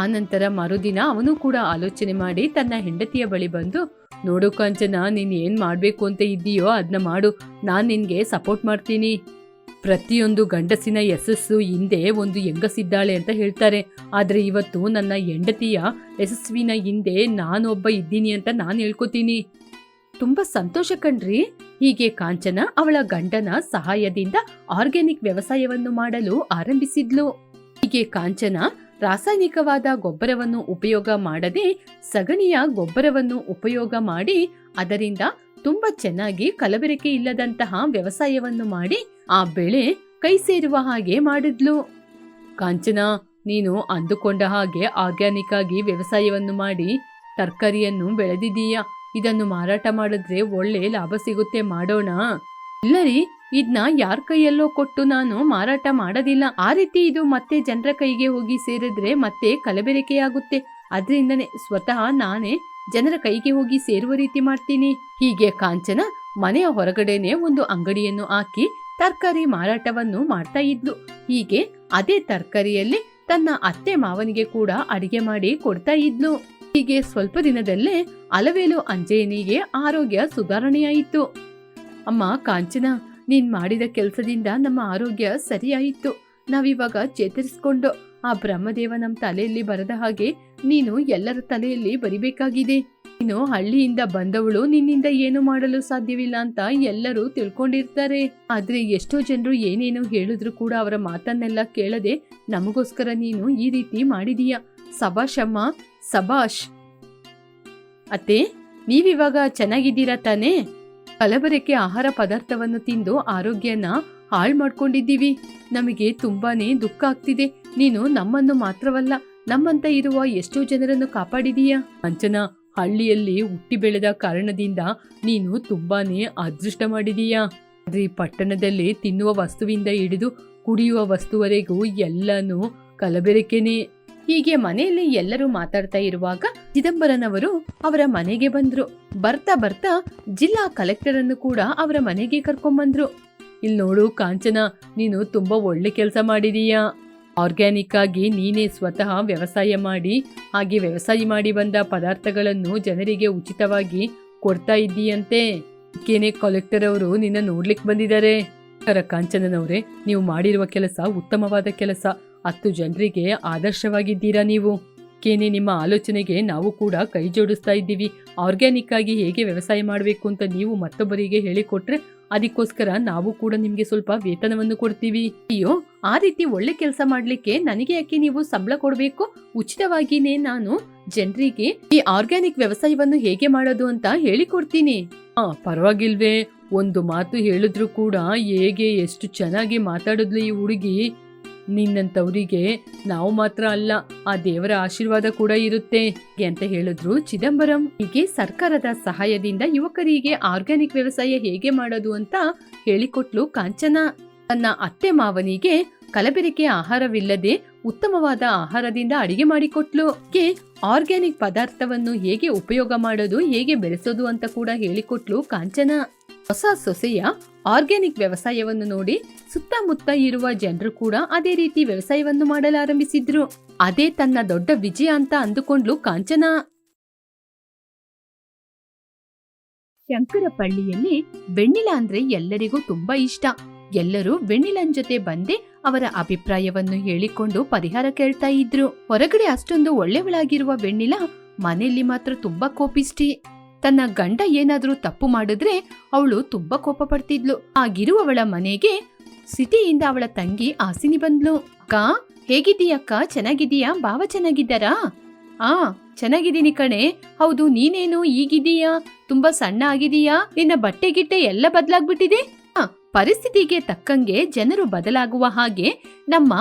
S1: ಆನಂತರ ಮರುದಿನ ಅವನು ಕೂಡ ಆಲೋಚನೆ ಮಾಡಿ ತನ್ನ ಹೆಂಡತಿಯ ಬಳಿ ಬಂದು, ನೋಡು ಕಾಂಚನ, ನೀನ್ ಏನ್ ಮಾಡ್ಬೇಕು ಅಂತ ಇದ್ದೀಯೋ ಅದನ್ನ ಮಾಡು. ನಾನ್ ನಿನ್ಗೆ ಸಪೋರ್ಟ್ ಮಾಡ್ತೀನಿ. ಪ್ರತಿಯೊಂದು ಗಂಡಸಿನ ಯಶಸ್ಸು ಹಿಂದೆ ಒಂದು ಹೆಂಗಸಿದ್ದಾಳೆ ಅಂತ ಹೇಳ್ತಾರೆ. ಆದ್ರೆ ಇವತ್ತು ನನ್ನ ಹೆಂಡತಿಯ ಯಶಸ್ವಿನ ಹಿಂದೆ ನಾನೊಬ್ಬ ಇದ್ದೀನಿ ಅಂತ ನಾನು ಹೇಳ್ಕೊತೀನಿ. ತುಂಬಾ ಸಂತೋಷ ಕಣ್ರಿ. ಹೀಗೆ ಕಾಂಚನ ಅವಳ ಗಂಡನ ಸಹಾಯದಿಂದ ಆರ್ಗ್ಯಾನಿಕ್ ವ್ಯವಸಾಯವನ್ನು ಮಾಡಲು ಆರಂಭಿಸಿದ್ಲು. ಹೀಗೆ ಕಾಂಚನ ರಾಸಾಯನಿಕವಾದ ಗೊಬ್ಬರವನ್ನು ಉಪಯೋಗ ಮಾಡದೆ ಸಗಣಿಯ ಗೊಬ್ಬರವನ್ನು ಉಪಯೋಗ ಮಾಡಿ ಅದರಿಂದ ತುಂಬಾ ಚೆನ್ನಾಗಿ ಕಲಬೆರಕೆ ಇಲ್ಲದಂತಹ ವ್ಯವಸಾಯವನ್ನು ಮಾಡಿ ಆ ಬೆಳೆ ಕೈ ಸೇರುವ ಹಾಗೆ ಮಾಡಿದ್ಲು. ಕಾಂಚನ, ನೀನು ಅಂದುಕೊಂಡ ಹಾಗೆ ಆರ್ಗ್ಯಾನಿಕ್ ಆಗಿ ವ್ಯವಸಾಯವನ್ನು ಮಾಡಿ, ತರಕಾರಿಯನ್ನು ಬೆಳೆದಿದೀಯ ಇದನ್ನು ಮಾರಾಟ ಮಾಡಿದ್ರೆ ಒಳ್ಳೆ ಲಾಭ ಸಿಗುತ್ತೆ ಮಾಡೋಣ. ಇಲ್ಲ ರೀ ಇದನ್ನ ಯಾರ ಕೈಯಲ್ಲೋ ಕೊಟ್ಟು ನಾನು ಮಾರಾಟ ಮಾಡೋದಿಲ್ಲ. ಆ ರೀತಿ ಇದು ಮತ್ತೆ ಜನರ ಕೈಗೆ ಹೋಗಿ ಸೇರಿದ್ರೆ ಮತ್ತೆ ಕಲಬೆರಕೆಯಾಗುತ್ತೆ. ಅದರಿಂದನೇ ಸ್ವತಃ ನಾನೇ ಜನರ ಕೈಗೆ ಹೋಗಿ ಸೇರುವ ರೀತಿ ಮಾಡ್ತೀನಿ. ಹೀಗೆ ಕಾಂಚನ ಮನೆಯ ಹೊರಗಡೆನೆ ಒಂದು ಅಂಗಡಿಯನ್ನು ಹಾಕಿ ತರಕಾರಿ ಮಾರಾಟವನ್ನು ಮಾಡ್ತಾ ಇದ್ಲು. ಹೀಗೆ ಅದೇ ತರಕಾರಿಯಲ್ಲಿ ತನ್ನ ಅತ್ತೆ ಮಾವನಿಗೆ ಕೂಡ ಅಡಿಗೆ ಮಾಡಿ ಕೊಡ್ತಾ ಇದ್ಲು. ಹೀಗೆ ಸ್ವಲ್ಪ ದಿನದಲ್ಲೇ ಅಲವೇಲು ಅಂಜಯನಿಗೆ ಆರೋಗ್ಯ ಸುಧಾರಣೆಯಾಯಿತು. ಅಮ್ಮ ಕಾಂಚನ, ನೀನ್ ಮಾಡಿದ ಕೆಲಸದಿಂದ ನಮ್ಮ ಆರೋಗ್ಯ ಸರಿಯಾಯಿತು. ನಾವಿವಾಗ ಚೇತರಿಸ್ಕೊಂಡು, ಆ ಬ್ರಹ್ಮದೇವ ನಮ್ಮ ತಲೆಯಲ್ಲಿ ಬರದ ಹಾಗೆ ನೀನು ಎಲ್ಲರ ತಲೆಯಲ್ಲಿ ಬರಿಬೇಕಾಗಿದೆ. ನೀನು ಹಳ್ಳಿಯಿಂದ ಬಂದವಳು, ನಿನ್ನಿಂದ ಏನು ಮಾಡಲು ಸಾಧ್ಯವಿಲ್ಲ ಅಂತ ಎಲ್ಲರೂ ತಿಳ್ಕೊಂಡಿರ್ತಾರೆ. ಆದ್ರೆ ಎಷ್ಟೋ ಜನರು ಏನೇನು ಹೇಳಿದ್ರು ಕೂಡ ಅವರ ಮಾತನ್ನೆಲ್ಲ ಕೇಳದೆ, ನಮಗೋಸ್ಕರ ನೀನು ಈ ರೀತಿ ಮಾಡಿದೀಯ. ಸಭಾಷಮ್ಮ ಸಭಾಷ್ ಅತ್ತೆ, ನೀವಿವಾಗ ಚೆನ್ನಾಗಿದ್ದೀರಾ ತಾನೇ? ಕಲಬರಕ್ಕೆ ಆಹಾರ ಪದಾರ್ಥವನ್ನು ತಿಂದು ಆರೋಗ್ಯನ ಹಾಳು ಮಾಡ್ಕೊಂಡಿದ್ದೀವಿ. ನಮಗೆ ತುಂಬಾನೇ ದುಃಖ ಆಗ್ತಿದೆ. ನೀನು ನಮ್ಮನ್ನು ಮಾತ್ರವಲ್ಲ, ನಮ್ಮಂತ ಇರುವ ಎಷ್ಟೋ ಜನರನ್ನು ಕಾಪಾಡಿದೀಯಾ? ಅಂಚನ ಹಳ್ಳಿಯಲ್ಲಿ ಹುಟ್ಟಿ ಬೆಳೆದ ಕಾರಣದಿಂದ ನೀನು ತುಂಬಾನೇ ಅದೃಷ್ಟ ಮಾಡಿದೀಯಾ? ಆದ್ರೆ ಪಟ್ಟಣದಲ್ಲಿ ತಿನ್ನುವ ವಸ್ತುವಿಂದ ಹಿಡಿದು ಕುಡಿಯುವ ವಸ್ತುವರೆಗೂ ಎಲ್ಲನೂ ಕಲಬೆರಕೆನೆ. ಹೀಗೆ ಮನೆಯಲ್ಲಿ ಎಲ್ಲರೂ ಮಾತಾಡ್ತಾ ಇರುವಾಗ ಚಿದಂಬರನವರು ಅವರ ಮನೆಗೆ ಬಂದ್ರು. ಬರ್ತಾ ಬರ್ತಾ ಜಿಲ್ಲಾ ಕಲೆಕ್ಟರ್ ಅನ್ನು ಕೂಡ ಅವರ ಮನೆಗೆ ಕರ್ಕೊಂಡ್ಬಂದ್ರು ಇಲ್ಲಿ ನೋಡು ಕಾಂಚನ, ನೀನು ತುಂಬಾ ಒಳ್ಳೆ ಕೆಲಸ ಮಾಡಿದೀಯಾ? ಆರ್ಗ್ಯಾನಿಕ್ ಆಗಿ ನೀನೇ ಸ್ವತಃ ವ್ಯವಸಾಯ ಮಾಡಿ, ಹಾಗೆ ವ್ಯವಸಾಯ ಮಾಡಿ ಬಂದ ಪದಾರ್ಥಗಳನ್ನು ಜನರಿಗೆ ಉಚಿತವಾಗಿ ಕೊಡ್ತಾ ಇದ್ದೀಯಂತೆ. ಕೇನೆ ಕಲೆಕ್ಟರ್ ಅವರು ನಿನ್ನ ನೋಡ್ಲಿಕ್ಕೆ ಬಂದಿದ್ದಾರೆ. ಕಾಂಚನನವ್ರೆ, ನೀವು ಮಾಡಿರುವ ಕೆಲಸ ಉತ್ತಮವಾದ ಕೆಲಸ. ಹತ್ತು ಜನರಿಗೆ ಆದರ್ಶವಾಗಿದ್ದೀರಾ ನೀವು? ಕೇನೆ, ನಿಮ್ಮ ಆಲೋಚನೆಗೆ ನಾವು ಕೂಡ ಕೈ ಜೋಡಿಸ್ತಾ ಇದ್ದೀವಿ. ಆರ್ಗ್ಯಾನಿಕ್ ಆಗಿ ಹೇಗೆ ವ್ಯವಸಾಯ ಮಾಡಬೇಕು ಅಂತ ನೀವು ಮತ್ತೊಬ್ಬರಿಗೆ ಹೇಳಿಕೊಟ್ರೆ ಅದಕ್ಕೋಸ್ಕರ ನಾವು ಕೂಡ ನಿಮಗೆ ಸ್ವಲ್ಪ ವೇತನವನ್ನು ಕೊಡ್ತೀವಿ. ಅಯ್ಯೋ, ಆ ರೀತಿ ಒಳ್ಳೆ ಕೆಲಸ ಮಾಡ್ಲಿಕ್ಕೆ ನನಗೆ ಯಾಕೆ ನೀವು ಸಂಬಳ ಕೊಡಬೇಕು? ಉಚಿತವಾಗಿನೇ ನಾನು ಜನರಿಗೆ ಈ ಆರ್ಗ್ಯಾನಿಕ್ ವ್ಯವಸಾಯವನ್ನು ಹೇಗೆ ಮಾಡೋದು ಅಂತ ಹೇಳಿಕೊಡ್ತೀನಿ. ಹಾ ಪರವಾಗಿಲ್ವೇ. ಒಂದು ಮಾತು ಹೇಳಿದ್ರು ಕೂಡ ಹೇಗೆ ಎಷ್ಟು ಚೆನ್ನಾಗಿ ಮಾತಾಡಿದ್ಲು ಈ ಹುಡುಗಿ. ನಿನ್ನಂತವರಿಗೆ ನಾವು ಮಾತ್ರ ಅಲ್ಲ, ಆ ದೇವರ ಆಶೀರ್ವಾದ ಕೂಡ ಇರುತ್ತೆ ಅಂತ ಹೇಳಿದ್ರು ಚಿದಂಬರಂ. ಹೀಗೆ ಸರ್ಕಾರದ ಸಹಾಯದಿಂದ ಯುವಕರಿಗೆ ಆರ್ಗ್ಯಾನಿಕ್ ವ್ಯವಸಾಯ ಹೇಗೆ ಮಾಡೋದು ಅಂತ ಹೇಳಿಕೊಟ್ಲು ಕಾಂಚನ. ತನ್ನ ಅತ್ತೆ ಮಾವನಿಗೆ ಕಲಬೆರಕೆ ಆಹಾರವಿಲ್ಲದೆ ಉತ್ತಮವಾದ ಆಹಾರದಿಂದ ಅಡಿಗೆ ಮಾಡಿಕೊಟ್ಲು. ಆರ್ಗ್ಯಾನಿಕ್ ಪದಾರ್ಥವನ್ನು ಹೇಗೆ ಉಪಯೋಗ ಮಾಡೋದು, ಹೇಗೆ ಬೆಳೆಸೋದು ಅಂತ ಕೂಡ ಹೇಳಿಕೊಟ್ಲು ಕಾಂಚನ. ಹೊಸ ಸೊಸೆಯ ಆರ್ಗ್ಯಾನಿಕ್ ವ್ಯವಸಾಯವನ್ನು ನೋಡಿ ಸುತ್ತಮುತ್ತ ಇರುವ ಜನರು ಕೂಡ ಅದೇ ರೀತಿ ವ್ಯವಸಾಯವನ್ನು ಮಾಡಲಾರಂಭಿಸಿದ್ರು. ಅದೇ ತನ್ನ ದೊಡ್ಡ ವಿಜಯ ಅಂತ ಅಂದುಕೊಂಡ್ಲು ಕಾಂಚನ. ಶಂಕರಪಳ್ಳಿಯಲ್ಲಿ ಬೆಣ್ಣಿಲ ಅಂದ್ರೆ ಎಲ್ಲರಿಗೂ ತುಂಬಾ ಇಷ್ಟ. ಎಲ್ಲರೂ ವೆಣ್ಣಿಲನ್ ಜೊತೆ ಬಂದೆ ಅವರ ಅಭಿಪ್ರಾಯವನ್ನು ಹೇಳಿಕೊಂಡು ಪರಿಹಾರ ಕೇಳ್ತಾ ಇದ್ರು. ಹೊರಗಡೆ ಅಷ್ಟೊಂದು ಒಳ್ಳೆಯವಳಾಗಿರುವ ವೆಣ್ಣಿಲ ಮನೆಯಲ್ಲಿ ಮಾತ್ರ ತುಂಬಾ ಕೋಪಿಷ್ಟಿ ತನ್ನ ಗಂಡ ಏನಾದ್ರೂ ತಪ್ಪು ಮಾಡಿದ್ರೆ ಅವಳು ತುಂಬಾ ಕೋಪ ಪಡ್ತಿದ್ಲು ಆಗಿರುವವಳ ಮನೆಗೆ ಸಿಟಿಯಿಂದ ಅವಳ ತಂಗಿ ಆಸಿನಿ ಬಂದ್ಲು. ಅಕ್ಕ, ಹೇಗಿದ್ದೀಯಕ್ಕ? ಚೆನ್ನಾಗಿದ್ದೀಯಾ? ಬಾವ ಚೆನ್ನಾಗಿದ್ದಾರಾ? ಆ, ಚೆನ್ನಾಗಿದ್ದೀನಿ ಕಣೆ. ಹೌದು, ನೀನೇನು ಈಗಿದೀಯಾ ತುಂಬಾ ಸಣ್ಣ ಆಗಿದೀಯಾ ನಿನ್ನ ಬಟ್ಟೆ ಗಿಟ್ಟೆ ಎಲ್ಲ ಬದಲಾಗ್ಬಿಟ್ಟಿದೆ? ಪರಿಸ್ಥಿತಿಗೆ ತಕ್ಕಂಗೆ ಜನರು ಬದಲಾಗುವ ಹಾಗೆ ನಮ್ಮ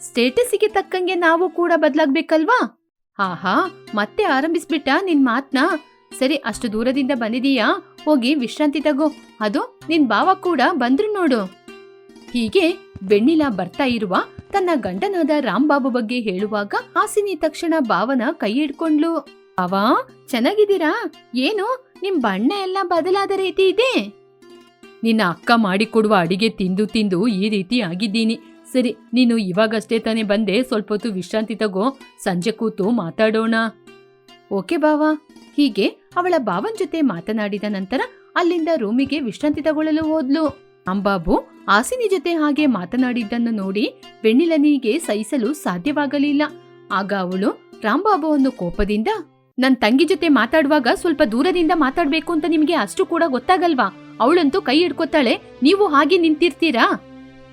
S1: ಸ್ಟೇಟಸ್ಗೆ ತಕ್ಕಂಗೆ ನಾವು ಕೂಡ ಬದಲಾಗ್ಬೇಕಲ್ವಾ? ಆಹಾ, ಮತ್ತೆ ಆರಂಭಿಸ್ಬಿಟ್ಟ ನಿನ್ ಮಾತ್ನ? ಸರಿ, ಅಷ್ಟು ದೂರದಿಂದ ಬಂದಿದೀಯಾ? ಹೋಗಿ ವಿಶ್ರಾಂತಿ ತಗೋ. ಅದು ನಿನ್ ಬಾವ ಕೂಡ ಬಂದ್ರು ನೋಡು. ಹೀಗೆ ಬೆಣ್ಣಿಲ ಬರ್ತಾ ಇರುವ ತನ್ನ ಗಂಡನಾದ ರಾಂಬಾಬು ಬಗ್ಗೆ ಹೇಳುವಾಗ ಹಾಸಿನಿ ತಕ್ಷಣ ಭಾವನ ಕೈ ಹಿಡ್ಕೊಂಡ್ಲು. ಬಾವಾ ಚೆನ್ನಾಗಿದ್ದೀರಾ? ಏನು, ನಿಮ್ ಬಣ್ಣ ಎಲ್ಲ ಬದಲಾದ ರೀತಿ ಇದೆ? ನಿನ್ನ ಅಕ್ಕ ಮಾಡಿಕೊಡುವ ಅಡಿಗೆ ತಿಂದು ತಿಂದು ಈ ರೀತಿ ಆಗಿದ್ದೀನಿ. ಸರಿ, ನೀನು ಇವಾಗಷ್ಟೇ ತಾನೇ ಬಂದೆ, ಸ್ವಲ್ಪ ಹೊತ್ತು ವಿಶ್ರಾಂತಿ ತಗೋ. ಸಂಜೆ ಕೂತು ಮಾತಾಡೋಣ. ಓಕೆ ಬಾವಾ ಹೀಗೆ ಅವಳ ಬಾವನ್ ಜೊತೆ ಮಾತನಾಡಿದ ನಂತರ ಅಲ್ಲಿಂದ ರೂಮಿಗೆ ವಿಶ್ರಾಂತಿ ತಗೊಳ್ಳಲು ಹೋದ್ಲು. ಅಂಬಾಬು ಆಸಿನಿ ಜೊತೆ ಹಾಗೆ ಮಾತನಾಡಿದ್ದನ್ನು ನೋಡಿ ವೆಣ್ಣಿಲನಿಗೆ ಸಹಿಸಲು ಸಾಧ್ಯವಾಗಲಿಲ್ಲ. ಆಗ ಅವಳು ರಾಂಬಾಬುವನ್ನು ಕೋಪದಿಂದ, ನನ್ ತಂಗಿ ಜೊತೆ ಮಾತಾಡುವಾಗ ಸ್ವಲ್ಪ ದೂರದಿಂದ ಮಾತಾಡ್ಬೇಕು ಅಂತ ನಿಮ್ಗೆ ಅಷ್ಟು ಕೂಡ ಗೊತ್ತಾಗಲ್ವಾ? ಅವಳಂತೂ ಕೈ ಹಿಡ್ಕೊತಾಳೆ, ನೀವು ಹಾಗೆ ನಿಂತಿರ್ತೀರಾ?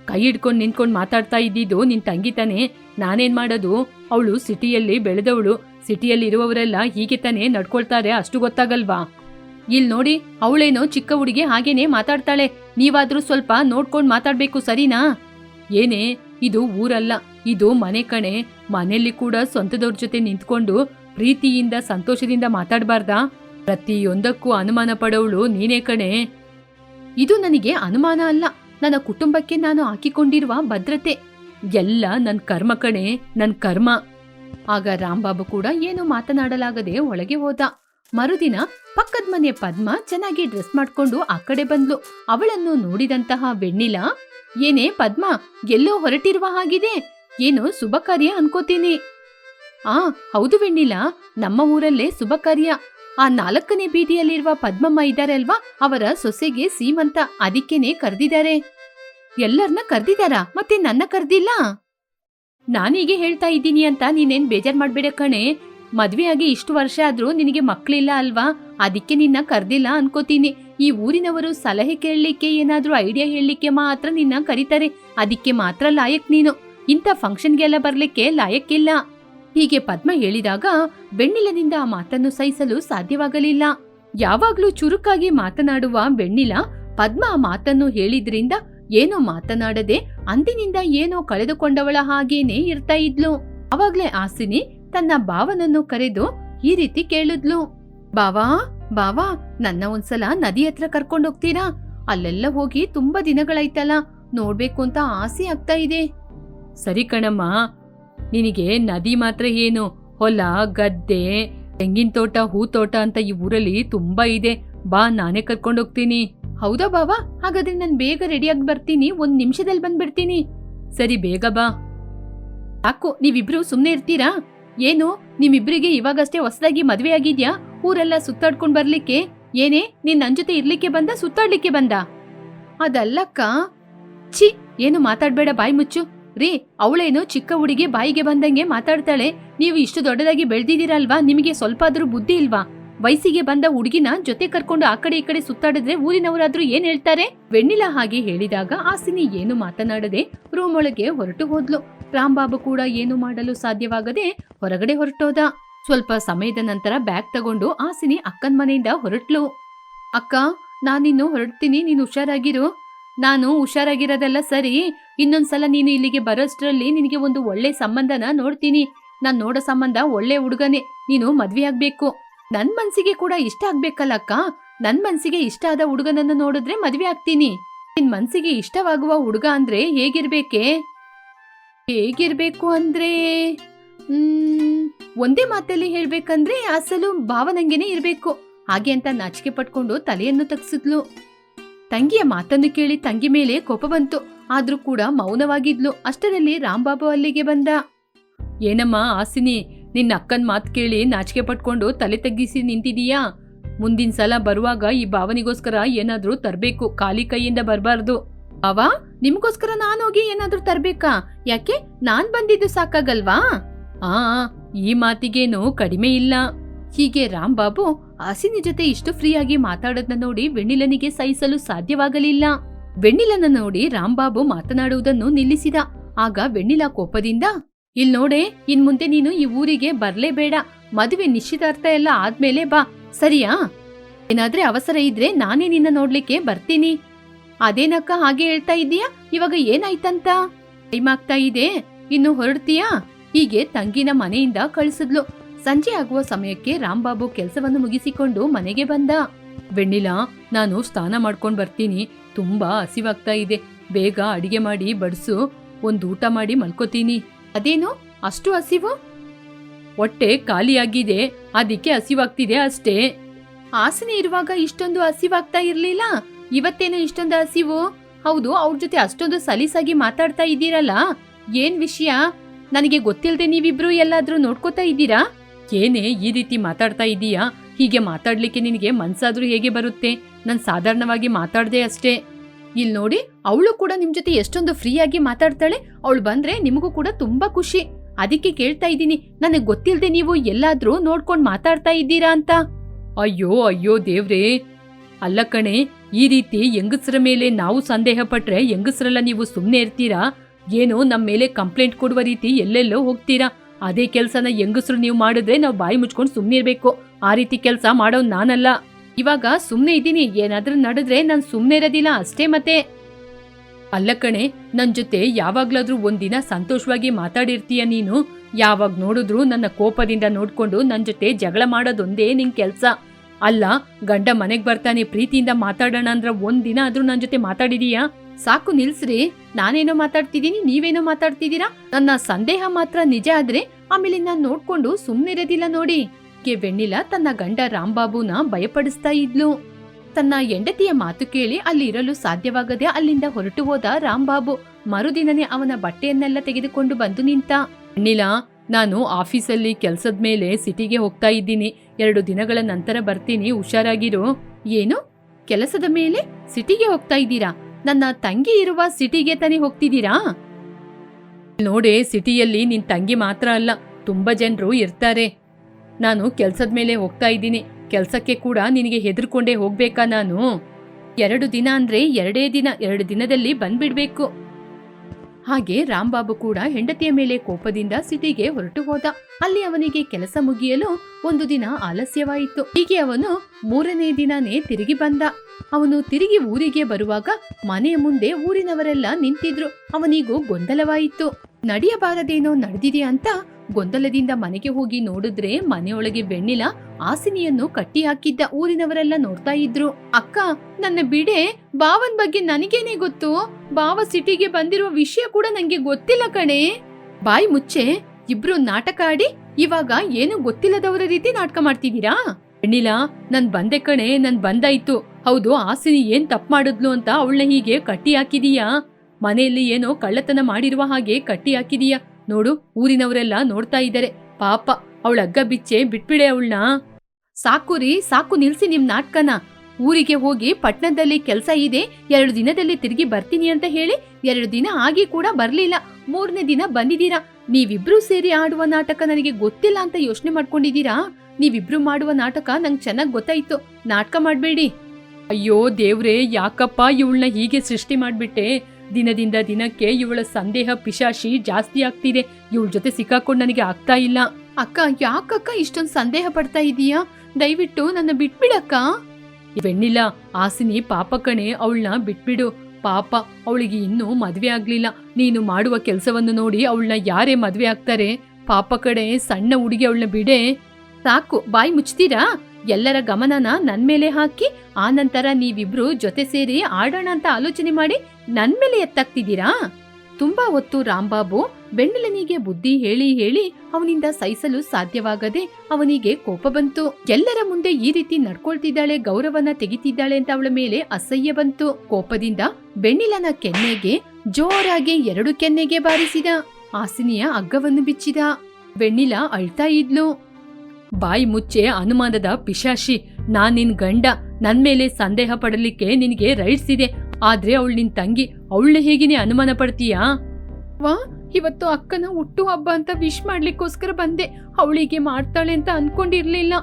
S1: ಕೈ ಹಿಡ್ಕೊಂಡ್ ನಿಂತ್ಕೊಂಡ್ ಮಾತಾಡ್ತಾ ಇದ್ದಿದ್ದು ನಿನ್ ತಂಗಿ ತಾನೆ. ನಾನೇನ್ ಮಾಡೋದು? ಅವಳು ಸಿಟಿಯಲ್ಲಿ ಬೆಳೆದವಳು. ಸಿಟಿಯಲ್ಲಿ ಇರುವವರೆಲ್ಲ ಹೀಗೆ ತಾನೇ ನಡ್ಕೊಳ್ತಾರೆ ಅಷ್ಟು ಗೊತ್ತಾಗಲ್ವಾ? ಇಲ್ಲಿ ನೋಡಿ, ಅವಳೇನೋ ಚಿಕ್ಕ ಹುಡುಗಿ ಹಾಗೇನೆ ಮಾತಾಡ್ತಾಳೆ. ನೀವಾದ್ರೂ ಸ್ವಲ್ಪ ನೋಡ್ಕೊಂಡು ಮಾತಾಡ್ಬೇಕು, ಸರಿನಾ? ಏನೇ, ಇದು ಊರಲ್ಲ. ಇದು ಮನೆ ಕಣೆ. ಮನೆಯಲ್ಲಿ ಕೂಡ ಸ್ವಂತದವ್ರ ಜೊತೆ ನಿಂತ್ಕೊಂಡು ಪ್ರೀತಿಯಿಂದ, ಸಂತೋಷದಿಂದ ಮಾತಾಡಬಾರ್ದಾ? ಪ್ರತಿಯೊಂದಕ್ಕೂ ಅನುಮಾನ ಪಡೋಳು ನೀನೇ ಕಣೆ. ಇದು ನನಗೆ ಅನುಮಾನ ಅಲ್ಲ. ನನ್ನ ಕುಟುಂಬಕ್ಕೆ ನಾನು ಹಾಕಿಕೊಂಡಿರುವ ಭದ್ರತೆ. ಎಲ್ಲ ನನ್ನ ಕರ್ಮ ಕಣೆ. ನನ್ನ ಕರ್ಮ. ಆಗ ರಾಂಬಾಬು ಕೂಡ ಏನು ಮಾತನಾಡಲಾಗದೆ ಒಳಗೆ ಹೋದ. ಮರುದಿನ ಪಕ್ಕದ ಮನೆ ಪದ್ಮ ಚೆನ್ನಾಗಿ ಡ್ರೆಸ್ ಮಾಡ್ಕೊಂಡು ಆ ಕಡೆ ಬಂದ್ಲು. ಅವಳನ್ನು ನೋಡಿದಂತಹ ಬೆಣ್ಣಿಲ ಏನೇ ಪದ್ಮ, ಎಲ್ಲೋ ಹೊರಟಿರುವ ಹಾಗಿದೆ. ಏನು ಶುಭ ಕಾರ್ಯ ಅನ್ಕೋತೀನಿ. ಆ, ಹೌದು ಬೆಣ್ಣಿಲ ನಮ್ಮ ಊರಲ್ಲೇ ಶುಭ ಕಾರ್ಯ. ಆ ನಾಲ್ಕನೇ ಬೀದಿಯಲ್ಲಿರುವ ಪದ್ಮಮ್ಮ ಇದಾರಲ್ವಾ ಅವರ ಸೊಸೆಗೆ ಸೀಮಂತ, ಅದಕ್ಕೇನೆ ಕರೆದಿದ್ದಾರೆ. ಎಲ್ಲರನ್ನ ಕರೆದಿದ್ದಾರಾ? ಮತ್ತೆ ನನ್ನ ಕರ್ದಿಲ್ಲ? ನಾನೀಗೆ ಹೇಳ್ತಾ ಇದ್ದೀನಿ ಅಂತ ನೀನೇನ್ ಬೇಜಾರ್ ಮಾಡ್ಬೇಡ ಕಣೆ. ಆಗಿ ಇಷ್ಟು ವರ್ಷ ಆದ್ರೂ ನಿನಗೆ ಮಕ್ಕಳಿಲ್ಲ ಅಲ್ವಾ? ಅದಕ್ಕೆ ನಿನ್ನ ಕರ್ದಿಲ್ಲ ಅನ್ಕೋತೀನಿ. ಈ ಊರಿನವರು ಸಲಹೆ ಕೇಳಲಿಕ್ಕೆ ಏನಾದ್ರೂ ಐಡಿಯಾ ಹೇಳಲಿಕ್ಕೆ ಮಾತ್ರ ನಿನ್ನ ಕರೀತಾರೆ. ಅದಕ್ಕೆ ಮಾತ್ರ ಲಾಯಕ್ ನೀನು. ಇಂಥ ಫಂಕ್ಷನ್ಗೆಲ್ಲ ಬರಲಿಕ್ಕೆ ಲಾಯಕ್ಕಿಲ್ಲ. ಹೀಗೆ ಪದ್ಮ ಹೇಳಿದಾಗ ಬೆಣ್ಣಿಲನಿಂದ ಆ ಮಾತನ್ನು ಸಹಿಸಲು ಸಾಧ್ಯವಾಗಲಿಲ್ಲ. ಯಾವಾಗ್ಲೂ ಚುರುಕಾಗಿ ಮಾತನಾಡುವ ಬೆಣ್ಣಿಲ ಪದ್ಮ ಆ ಮಾತನ್ನು ಹೇಳಿದ್ರಿಂದ ಏನೋ ಮಾತನಾಡದೆ ಅಂದಿನಿಂದ ಏನೋ ಕಳೆದುಕೊಂಡವಳ ಹಾಗೇನೆ ಇರ್ತಾ ಇದ್ಲು. ಅವಾಗ್ಲೇ ಆಸಿನಿ ತನ್ನ ಭಾವನನ್ನು ಕರೆದು ಈ ರೀತಿ ಕೇಳಿದ್ಲು. ಬಾವಾ ಬಾವಾ, ನನ್ನ ಒಂದ್ಸಲ ನದಿ ಹತ್ರ ಕರ್ಕೊಂಡು ಹೋಗ್ತೀರಾ? ಅಲ್ಲೆಲ್ಲ ಹೋಗಿ ತುಂಬಾ ದಿನಗಳಾಯ್ತಲ್ಲ, ನೋಡ್ಬೇಕು ಅಂತ ಆಸೆ ಆಗ್ತಾ ಇದೆ. ಸರಿ ಕಣಮ್ಮ, ನಿನಗೆ ನದಿ ಮಾತ್ರ ಏನು? ಹೊಲ, ಗದ್ದೆ, ತೆಂಗಿನ ತೋಟ ಹೂ ತೋಟ ಅಂತ ಈ ಊರಲ್ಲಿ ತುಂಬಾ ಇದೆ. ಬಾ, ನಾನೇ ಕರ್ಕೊಂಡು ಹೋಗ್ತೀನಿ. ಹೌದಾ ಬಾವಾ? ಹಾಗಾದ್ರೆ ನಾನು ಬೇಗ ರೆಡಿಯಾಗಿ ಬರ್ತೀನಿ. ಒಂದ್ ನಿಮಿಷದಲ್ಲಿ ಬಂದ್ಬಿಡ್ತೀನಿ. ಸರಿ, ಬೇಗ ಬಾ. ಯಾಕೋ ನೀವಿಬ್ರು ಸುಮ್ಮನೆ ಇರ್ತೀರಾ? ಏನು, ನಿಮ್ಮಿಬ್ರಿಗೆ ಇವಾಗಷ್ಟೇ ಹೊಸದಾಗಿ ಮದುವೆ ಆಗಿದ್ಯಾ? ಊರೆಲ್ಲ ಸುತ್ತಾಡ್ಕೊಂಡ್ ಬರ್ಲಿಕ್ಕೆ? ಏನೇ, ನೀನ್ ನನ್ ಜೊತೆ ಇರ್ಲಿಕ್ಕೆ ಬಂದ, ಸುತ್ತಾಡ್ಲಿಕ್ಕೆ ಬಂದ? ಅದಲ್ಲಕ್ಕ. ಛಿ, ಏನು ಮಾತಾಡ್ಬೇಡ, ಬಾಯಿ ಮುಚ್ಚು. ರೀ, ಅವಳೇನು ಚಿಕ್ಕ ಹುಡುಗಿ ಬಾಯಿಗೆ ಬಂದಂಗೆ ಮಾತಾಡ್ತಾಳೆ. ನೀವು ಇಷ್ಟು ದೊಡ್ಡದಾಗಿ ಬೆಳೆದಿದ್ದೀರಲ್ವಾ? ನಿಮಗೆ ಸ್ವಲ್ಪ ಆದ್ರೂ ಬುದ್ಧಿ ಇಲ್ವಾ? ವಯಸ್ಸಿಗೆ ಬಂದ ಹುಡುಗಿನ ಜೊತೆ ಕರ್ಕೊಂಡು ಆ ಕಡೆ ಈ ಕಡೆ ಸುತ್ತಾಡಿದ್ರೆ ಊರಿನವರಾದ್ರೂ ಏನ್ ಹೇಳ್ತಾರೆ? ವೆಣ್ಣಿಲ ಹಾಗೆ ಹೇಳಿದಾಗ ಆಸಿನಿ ಏನು ಮಾತನಾಡದೆ ರೂಮ್ ಒಳಗೆ ಹೊರಟು ಹೋದ್ಲು. ರಾಂಬಾಬು ಕೂಡ ಏನು ಮಾಡಲು ಸಾಧ್ಯವಾಗದೆ ಹೊರಗಡೆ ಹೊರಟೋದ. ಸ್ವಲ್ಪ ಸಮಯದ ನಂತರ ಬ್ಯಾಗ್ ತಗೊಂಡು ಆಸಿನಿ ಅಕ್ಕನ ಮನೆಯಿಂದ ಹೊರಟ್ಲು. ಅಕ್ಕ, ನಾನಿನ್ನು ಹೊರಡ್ತೀನಿ, ನೀನು ಹುಷಾರಾಗಿರು. ನಾನು ಹುಷಾರಾಗಿರೋದೆಲ್ಲ ಸರಿ. ಇನ್ನೊಂದ್ಸಲ ನೀನು ಇಲ್ಲಿಗೆ ಬರೋಷ್ಟರಲ್ಲಿ ನಿನಗೆ ಒಂದು ಒಳ್ಳೆ ಸಂಬಂಧನ ನೋಡ್ತೀನಿ. ನಾನು ನೋಡೋ ಸಂಬಂಧ ಒಳ್ಳೆ ಹುಡುಗನೇ. ನೀನು ಮದ್ವೆ ಆಗ್ಬೇಕು. ನನ್ ಮನ್ಸಿಗೆ ಕೂಡ ಇಷ್ಟ ಆಗ್ಬೇಕಲ್ಲ ಅಕ್ಕ? ನನ್ ಮನ್ಸಿಗೆ ಇಷ್ಟ ಆದ ಹುಡುಗನನ್ನ ನೋಡಿದ್ರೆ ಮದ್ವೆ ಆಗ್ತೀನಿ. ನಿನ್ ಮನ್ಸಿಗೆ ಇಷ್ಟವಾಗುವ ಹುಡುಗ ಅಂದ್ರೆ ಹೇಗಿರ್ಬೇಕೆ? ಹೇಗಿರ್ಬೇಕು ಅಂದ್ರೆ? ಒಂದೇ ಮಾತಲ್ಲಿ ಹೇಳ್ಬೇಕಂದ್ರೆ ಅಸಲು ಭಾವನಂಗೆನೆ ಇರ್ಬೇಕು. ಹಾಗೆ ಅಂತ ನಾಚಿಕೆ ಪಟ್ಕೊಂಡು ತಲೆಯನ್ನು ತಗ್ಸಿದ್ಲು. ತಂಗಿಯ ಮಾತನ್ನು ಕೇಳಿ ತಂಗಿ ಮೇಲೆ ಕೋಪ ಬಂತು. ಆದ್ರೂ ಕೂಡ ಮೌನವಾಗಿದ್ಲು. ಅಷ್ಟರಲ್ಲಿ ರಾಂಬಾಬು ಅಲ್ಲಿಗೆ ಬಂದ. ಏನಮ್ಮ ಆಸಿನಿ ನಿನ್ನ ಅಕ್ಕನ್ ಮಾತು ಕೇಳಿ ನಾಚಿಕೆ ಪಟ್ಕೊಂಡು ತಲೆ ತಗ್ಗಿಸಿ ನಿಂತಿದೀಯಾ? ಮುಂದಿನ ಸಲ ಬರುವಾಗ ಈ ಭಾವನಿಗೋಸ್ಕರ ಏನಾದ್ರೂ ತರ್ಬೇಕು, ಖಾಲಿ ಕೈಯಿಂದ ಬರಬಾರ್ದು. ಅವ ನಿಮಗೋಸ್ಕರ ನಾನು ಹೋಗಿ ಏನಾದ್ರೂ ತರ್ಬೇಕಾ? ಯಾಕೆ? ನಾನ್ ಬಂದಿದ್ದು ಸಾಕಾಗಲ್ವಾ? ಆ, ಈ ಮಾತಿಗೇನು ಕಡಿಮೆ ಇಲ್ಲ. ಹೀಗೆ ರಾಂಬಾಬು ಆಸಿನಿ ಜೊತೆ ಇಷ್ಟು ಫ್ರೀಯಾಗಿ ಮಾತಾಡೋದನ್ನ ನೋಡಿ ವೆಣ್ಣಿಲನಿಗೆ ಸಹಿಸಲು ಸಾಧ್ಯವಾಗಲಿಲ್ಲ. ವೆಣ್ಣಿಲನ ನೋಡಿ ರಾಂಬಾಬು ಮಾತನಾಡುವುದನ್ನು ನಿಲ್ಲಿಸಿದ. ಆಗ ವೆಣ್ಣಿಲ ಕೋಪದಿಂದ ಇಲ್ ನೋಡೆ, ಇನ್ ಮುಂದೆ ನೀನು ಈ ಊರಿಗೆ ಬರ್ಲೇಬೇಡ. ಮದುವೆ ನಿಶ್ಚಿತಾರ್ಥ ಎಲ್ಲ ಆದ್ಮೇಲೆ ಬಾ. ಸರಿಯಾ? ಏನಾದ್ರೆ ಅವಸರ ಇದ್ರೆ ನಾನೇ ನಿನ್ನ ನೋಡ್ಲಿಕ್ಕೆ ಬರ್ತೀನಿ. ಅದೇನಕ್ಕ ಹಾಗೆ ಹೇಳ್ತಾ ಇದೀಯಾ ಇವಾಗ ಏನಾಯ್ತಂತ? ಟೈಮ್ ಆಗ್ತಾ ಇದೆ. ಇನ್ನು ಹೊರಡ್ತೀಯಾ? ಹೀಗೆ ತಂಗಿನ ಮನೆಯಿಂದ ಕಳಿಸಿದ್ಲು. ಸಂಜೆ ಆಗುವ ಸಮಯಕ್ಕೆ ರಾಂಬಾಬು ಕೆಲಸವನ್ನು ಮುಗಿಸಿಕೊಂಡು ಮನೆಗೆ ಬಂದ. ಬೆಣ್ಣಿಲ, ನಾನು ಸ್ನಾನ ಮಾಡ್ಕೊಂಡ್ ಬರ್ತೀನಿ. ತುಂಬಾ ಹಸಿವಾಗ್ತಾ ಇದೆ. ಬೇಗ ಅಡಿಗೆ ಮಾಡಿ, ಬಡಿಸು. ಒಂದು ಊಟ ಮಾಡಿ ಮಲ್ಕೋತೀನಿ. ಅದೇನು? ಅಷ್ಟು ಹಸಿವು? ಹೊಟ್ಟೆ ಖಾಲಿಯಾಗಿದೆ. ಅದಕ್ಕೆ ಹಸಿವಾಗ್ತಿದೆ ಅಷ್ಟೇ. ಆಸನೆ ಇರುವಾಗ ಇಷ್ಟೊಂದು ಹಸಿವಾಗ್ತಾ ಇರ್ಲಿಲ್ಲ? ಇವತ್ತೇನು ಇಷ್ಟೊಂದು ಹಸಿವು? ಹೌದು, ಅವ್ರ ಜೊತೆ ಅಷ್ಟೊಂದು ಸಲೀಸಾಗಿ ಮಾತಾಡ್ತಾ ಇದ್ದೀರಲ್ಲ? ಏನ್ ವಿಷಯ? ನನಗೆ ಗೊತ್ತಿಲ್ಲದೆ ನೀವಿಬ್ರು ಎಲ್ಲಾದ್ರೂ ನೋಡ್ಕೋತಾ ಇದ್ದೀರಾ? ಏನೇ ಈ ರೀತಿ ಮಾತಾಡ್ತಾ ಇದೀಯಾ? ಹೀಗೆ ಮಾತಾಡ್ಲಿಕ್ಕೆ ನಿನಗೆ ಮನ್ಸಾದ್ರೂ ಹೇಗೆ ಬರುತ್ತೆ? ನಾನ್ ಸಾಧಾರಣವಾಗಿ ಮಾತಾಡ್ದೆ ಅಷ್ಟೇ. ಇಲ್ ನೋಡಿ, ಅವಳು ಕೂಡ ನಿಮ್ ಜೊತೆ ಎಷ್ಟೊಂದು ಫ್ರೀಯಾಗಿ ಮಾತಾಡ್ತಾಳೆ, ಅವಳು ಬಂದ್ರೆ ನಿಮಗೂ ಕೂಡ ತುಂಬಾ ಖುಷಿ. ಅದಕ್ಕೆ ಕೇಳ್ತಾ ಇದ್ದೀನಿ, ನನಗೆ ಗೊತ್ತಿಲ್ಲದೆ ನೀವು ಎಲ್ಲಾದ್ರೂ ನೋಡ್ಕೊಂಡ್ ಮಾತಾಡ್ತಾ ಇದ್ದೀರಾ ಅಂತ. ಅಯ್ಯೋ ಅಯ್ಯೋ ದೇವ್ರೇ. ಅಲ್ಲ ಕಣೆ, ಈ ರೀತಿ ಹೆಂಗಸರ ಮೇಲೆ ನಾವು ಸಂದೇಹ ಪಟ್ರೆ ಹೆಂಗಸರೆಲ್ಲ ನೀವು ಸುಮ್ಮನೆ ಇರ್ತೀರಾ? ಏನೋ ನಮ್ಮ ಮೇಲೆ ಕಂಪ್ಲೇಂಟ್ ಕೊಡುವ ರೀತಿ ಎಲ್ಲೆಲ್ಲೋ ಹೋಗ್ತೀರಾ? ಅದೇ ಕೆಲಸನ ಹೆಂಗಸರು ನೀವು ಮಾಡಿದ್ರೆ ನಾವು ಬಾಯಿ ಮುಚ್ಕೊಂಡು ಸುಮ್ಮನೆ ಇರ್ಬೇಕು. ಆ ರೀತಿ ಕೆಲಸ ಮಾಡೋನ್ ನಾನಲ್ಲ. ಇವಾಗ ಸುಮ್ನೆ ಇದ್ದೀನಿ. ಏನಾದ್ರೂ ನಡೆದ್ರೆ ನಾನು ಸುಮ್ನೆ ಇರೋದಿಲ್ಲ, ಅಷ್ಟೇ ಮತ್ತೆ. ಅಲ್ಲ ಕಣೆ, ನನ್ ಜೊತೆ ಯಾವಾಗ್ಲಾದ್ರೂ ಒಂದಿನ ಸಂತೋಷವಾಗಿ ಮಾತಾಡಿರ್ತೀಯ ನೀನು? ಯಾವಾಗ ನೋಡಿದ್ರು ನನ್ನ ಕೋಪದಿಂದ ನೋಡ್ಕೊಂಡು ನನ್ ಜೊತೆ ಜಗಳ ಮಾಡೋದೊಂದೇ ನಿನ್ ಕೆಲ್ಸ. ಅಲ್ಲ, ಗಂಡ ಮನೆಗ್ ಬರ್ತಾನೆ ಪ್ರೀತಿಯಿಂದ ಮಾತಾಡೋಣ ಅಂದ್ರ ಒಂದಿನ ಆದ್ರೂ ನನ್ ಜೊತೆ ಮಾತಾಡಿದೀಯಾ? ಸಾಕು ನಿಲ್ಸ್ರಿ. ನಾನೇನೋ ಮಾತಾಡ್ತಿದ್ದೀನಿ, ನೀವೇನೋ ಮಾತಾಡ್ತಿದ್ದೀರಾ? ನನ್ನ ಸಂದೇಹ ಮಾತ್ರ ನಿಜ ಆದ್ರೆ ಆಮೇಲೆ ನಾನ್ ನೋಡ್ಕೊಂಡು ಸುಮ್ನಿರೋದಿಲ್ಲ ನೋಡಿ. ಕೆ ವೆಣ್ಣಿಲ ತನ್ನ ಗಂಡ ರಾಂಬಾಬುನ ಭಯಪಡಿಸ್ತಾ ಇದ್ಲು. ತನ್ನ ಹೆಂಡತಿಯ ಮಾತು ಕೇಳಿ ಅಲ್ಲಿ ಇರಲು ಸಾಧ್ಯವಾಗದೆ ಅಲ್ಲಿಂದ ಹೊರಟು ಹೋದ ರಾಂಬಾಬು ಮರುದಿನನೇ ಅವನ ಬಟ್ಟೆಯನ್ನೆಲ್ಲ ತೆಗೆದುಕೊಂಡು ಬಂದು ನಿಂತ, ವೆಣ್ಣಿಲ, ನಾನು ಆಫೀಸಲ್ಲಿ ಕೆಲಸದ ಮೇಲೆ ಸಿಟಿಗೆ ಹೋಗ್ತಾ ಇದ್ದೀನಿ. ಎರಡು ದಿನಗಳ ನಂತರ ಬರ್ತೀನಿ, ಹುಷಾರಾಗಿರು. ಏನು? ಕೆಲಸದ ಮೇಲೆ? ಸಿಟಿಗೆ ಹೋಗ್ತಾ ಇದ್ದೀರಾ? ನನ್ನ ತಂಗಿ ಇರುವ ಸಿಟಿಗೆ ತಾನೇ ಹೋಗ್ತಿದ್ದೀರಾ? ನೋಡಿ, ಸಿಟಿಯಲ್ಲಿ ನಿನ್ ತಂಗಿ ಮಾತ್ರ ಅಲ್ಲ, ತುಂಬಾ ಜನರು ಇರ್ತಾರೆ. ನಾನು ಕೆಲ್ಸದ ಮೇಲೆ ಹೋಗ್ತಾ ಇದ್ದೀನಿ. ಕೆಲ್ಸಕ್ಕೆ ಕೂಡ ನಿನಗೆ ಹೆದರ್ಕೊಂಡೇ ಹೋಗ್ಬೇಕಾ ನಾನು? ಎರಡು ದಿನ ಅಂದ್ರೆ ಎರಡೇ ದಿನ, ಎರಡು ದಿನದಲ್ಲಿ ಬಂದ್ಬಿಡ್ಬೇಕು. ಹಾಗೆ ರಾಮ್ಬಾಬು ಕೂಡ ಹೆಂಡತಿಯ ಮೇಲೆ ಕೋಪದಿಂದ ಸಿಟಿಗೆ ಹೊರಟು ಹೋದ. ಅಲ್ಲಿ ಅವನಿಗೆ ಕೆಲಸ ಮುಗಿಯಲು ಒಂದು ದಿನ ಆಲಸ್ಯವಾಯಿತು. ಹೀಗೆ ಅವನು ಮೂರನೇ ದಿನನೇ ತಿರುಗಿ ಬಂದ. ಅವನು ತಿರುಗಿ ಊರಿಗೆ ಬರುವಾಗ ಮನೆಯ ಮುಂದೆ ಊರಿನವರೆಲ್ಲ ನಿಂತಿದ್ರು. ಅವನಿಗೂ ಗೊಂದಲವಾಯಿತು. ನಡೆಯಬಾರದೇನೋ ನಡೆದಿದೆ ಅಂತ ಗೊಂದಲದಿಂದ ಮನೆಗೆ ಹೋಗಿ ನೋಡಿದ್ರೆ ಮನೆಯೊಳಗೆ ಬೆಣ್ಣಿಲ ಆಸಿನಿಯನ್ನು ಕಟ್ಟಿ ಹಾಕಿದ್ದ ಊರಿನವರೆಲ್ಲ ನೋಡ್ತಾ ಇದ್ರು. ಅಕ್ಕ, ನನ್ನ ಬಿಡೆ ಬಾವನ್ ಬಗ್ಗೆ ನನಗೇನೆ ಗೊತ್ತು? ಬಾವ ಸಿಟಿಗೆ ಬಂದಿರುವ ವಿಷಯ ಕೂಡ ನಂಗೆ ಗೊತ್ತಿಲ್ಲ ಕಣೆ. ಬಾಯಿ ಮುಚ್ಚೆ, ಇಬ್ರು ನಾಟಕ ಆಡಿ ಇವಾಗ ಏನು ಗೊತ್ತಿಲ್ಲದವರ ರೀತಿ ನಾಟಕ ಮಾಡ್ತಿದ್ದೀರಾ? ಬೆಣ್ಣಿಲ ನನ್ ಬಂದೆ ಕಣೆ, ನನ್ ಬಂದಾಯ್ತು. ಹೌದು ಆಸಿನಿ ಏನ್ ತಪ್ಪು ಮಾಡಿದ್ಲು ಅಂತ ಅವಳನ್ನ ಹೀಗೆ ಕಟ್ಟಿ ಹಾಕಿದೀಯಾ ಮನೆಯಲ್ಲಿ ಏನೋ ಕಳ್ಳತನ ಮಾಡಿರುವ ಹಾಗೆ ಕಟ್ಟಿ ಹಾಕಿದೀಯಾ ನೋಡು, ಊರಿನವರೆಲ್ಲ ನೋಡ್ತಾ ಇದ್ದಾರೆ. ಪಾಪ, ಅವಳ ಅಗ್ಗ ಬಿಚ್ಚೆ ಬಿಟ್ಬಿಡೆ ಅವಳನ್ನ. ಸಾಕು ರೀ, ಸಾಕು ನಿಲ್ಸಿ ನಿಮ್ ನಾಟ್ಕನ. ಊರಿಗೆ ಹೋಗಿ ಪಟ್ಟಣದಲ್ಲಿ ಕೆಲ್ಸ ಇದೆ, ಎರಡು ದಿನದಲ್ಲಿ ತಿರುಗಿ ಬರ್ತೀನಿ ಅಂತ ಹೇಳಿ, ಎರಡು ದಿನ ಆಗಿ ಕೂಡ ಬರ್ಲಿಲ್ಲ. ಮೂರನೇ ದಿನ ಬಂದಿದ್ದೀರಾ? ನೀವಿಬ್ರು ಸೇರಿ ಆಡುವ ನಾಟಕ ನನಗೆ ಗೊತ್ತಿಲ್ಲ ಅಂತ ಯೋಚನೆ ಮಾಡ್ಕೊಂಡಿದ್ದೀರಾ? ನೀವಿಬ್ರು ಮಾಡುವ ನಾಟಕ ನಂಗೆ ಚೆನ್ನಾಗ್ ಗೊತ್ತಾಯ್ತು. ನಾಟಕ ಮಾಡ್ಬೇಡಿ. ಅಯ್ಯೋ ದೇವ್ರೆ, ಯಾಕಪ್ಪ ಇವಳನ್ನ ಹೀಗೆ ಸೃಷ್ಟಿ ಮಾಡ್ಬಿಟ್ಟೆ? ದಿನದಿಂದ ದಿನಕ್ಕೆ ಇವಳ ಸಂದೇಹ ಪಿಶಾಶಿ ಜಾಸ್ತಿ ಆಗ್ತಿದೆ. ಇವಳ ಜೊತೆ ಸಿಕ್ಕಾಕೊಂಡು ನನಗೆ ಆಗ್ತಾ ಇಲ್ಲ. ಅಕ್ಕ ಯಾಕಕ್ಕ ಇಷ್ಟೊಂದು ಸಂದೇಹ ಪಡ್ತಾ ಇದೀಯಾ? ದಯವಿಟ್ಟು ನನ್ನ ಬಿಟ್ಬಿಡಕ್ಕ. ಬೆಣ್ಣಿಲ್ಲ ಆಸಿನಿ ಪಾಪ ಕಣೆ ಅವಳನ್ನ ಬಿಟ್ಬಿಡು. ಪಾಪ ಅವಳಿಗೆ ಇನ್ನೂ ಮದ್ವೆ ಆಗ್ಲಿಲ್ಲ. ನೀನು ಮಾಡುವ ಕೆಲಸವನ್ನು ನೋಡಿ ಅವಳನ್ನ ಯಾರೇ ಮದ್ವೆ ಆಗ್ತಾರೆ? ಪಾಪ ಕಡೆ ಸಣ್ಣ ಹುಡುಗಿ ಅವಳನ್ನ ಬಿಡೆ. ಸಾಕು ಬಾಯಿ ಮುಚ್ತೀರಾ? ಎಲ್ಲರ ಗಮನನ ನನ್ ಮೇಲೆ ಹಾಕಿ, ಆ ನಂತರ ನೀವಿಬ್ರು ಜೊತೆ ಸೇರಿ ಆಡೋಣ ಅಂತ ಆಲೋಚನೆ ಮಾಡಿ ನನ್ ಮೇಲೆ ಎತ್ತಾಗ್ತಿದ್ದೀರಾ ತುಂಬಾ ಹೊತ್ತು ರಾಂಬಾಬು ಬೆಣ್ಣಿಲನಿಗೆ ಬುದ್ಧಿ ಹೇಳಿ ಹೇಳಿ ಅವನಿಂದ ಸಹಿಸಲು ಸಾಧ್ಯವಾಗದೆ ಅವನಿಗೆ ಕೋಪ ಬಂತು. ಎಲ್ಲರ ಮುಂದೆ ಈ ರೀತಿ ನಡ್ಕೊಳ್ತಿದ್ದಾಳೆ, ಗೌರವನ ತೆಗಿತಿದ್ದಾಳೆ ಅಂತ ಅವಳ ಮೇಲೆ ಅಸಹ್ಯ ಬಂತು. ಕೋಪದಿಂದ ಬೆಣ್ಣಿಲನ ಕೆನ್ನೆಗೆ, ಜೋರಾಗಿ ಎರಡು ಕೆನ್ನೆಗೆ ಬಾರಿಸಿದ. ಆಸಿನಿಯ ಅಗ್ಗವನ್ನು ಬಿಚ್ಚಿದ. ಬೆಣ್ಣಿಲ ಅಳ್ತಾ ಇದ್ಲು. ಬಾಯಿ ಮುಚ್ಚೆ ಅನುಮಾನದ ಪಿಶಾಶಿ. ನಾ ನಿನ್ ಗಂಡ. ನನ್ ಮೇಲೆ ಸಂದೇಹ ಪಡಲಿಕ್ಕೆ ನಿನಗೆ ರೈಟ್ಸ್ ಇದೆ. ಆದ್ರೆ ಅವಳು ನಿನ್ ತಂಗಿ. ಅವಳನ್ನ ಹೇಗಿನೇ ಅನುಮಾನ ಪಡ್ತೀಯಾ? ವಾ ಇವತ್ತು ಅಕ್ಕನ ಹುಟ್ಟು ಹಬ್ಬ ಅಂತ ವಿಶ್ ಮಾಡ್ಲಿಕ್ಕೋಸ್ಕರ ಬಂದೆ. ಅವಳಿಗೆ ಮಾಡ್ತಾಳೆ ಅಂತ ಅನ್ಕೊಂಡಿರ್ಲಿಲ್ಲ.